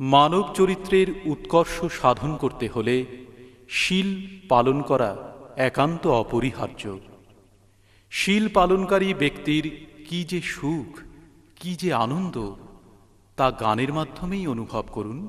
মানব চরিত্রের উৎকর্ষ সাধন করতে হলে শিল পালন করা একান্ত অপরিহার্য। শিল পালনকারী ব্যক্তির কি যে সুখ, কি যে আনন্দ, তা গানের মাধ্যমেই অনুভব করুন।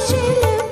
she lived.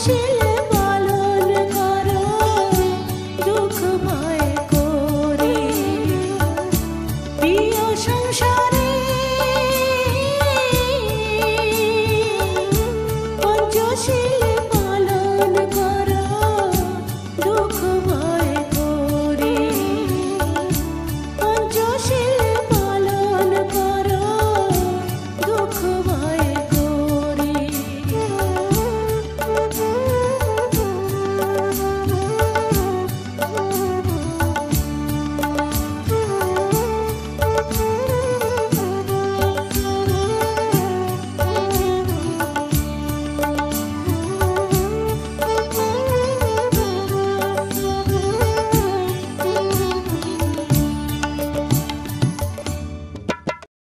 心。